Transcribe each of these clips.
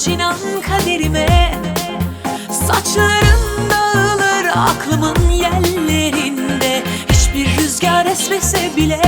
Yazılmış inan kaderime. Saçların dağılır aklımın yerlerinde. Hiçbir rüzgar esmese bile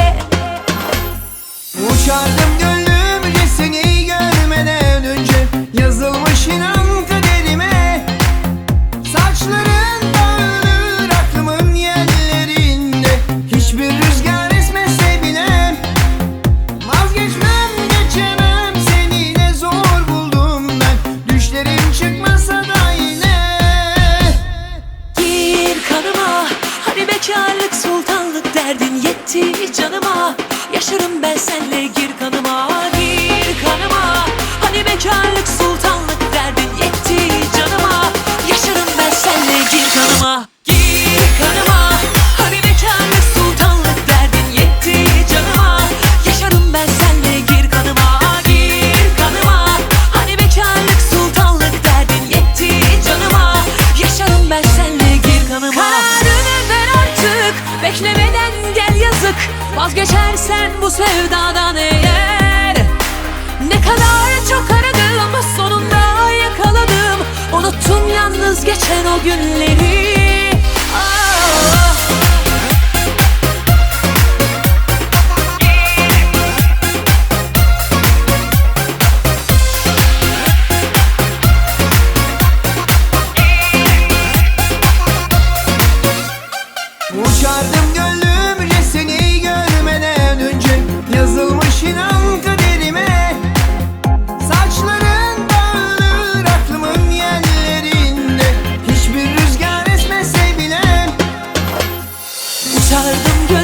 derdin yetti canıma. Yaşarım ben senle gir kanıma Gir kanıma. Hani bekarlık sultanlık derdin yetti canıma. Yaşarım ben senle gir kanıma Gir kanıma. Hani bekarlık sultanlık derdin yetti canıma. Yaşarım ben senle gir kanıma Gir kanıma. Hani bekarlık sultanlık derdin yetti canıma. Yaşarım ben senle gir kanıma. Kararını ver artık Beklemeden yazık Vazgeçersen bu sevdadan eğer. Ne kadar çok aradım Sonunda yakaladım. Unuttum yalnız geçen o günleri Hiçbir rüzgar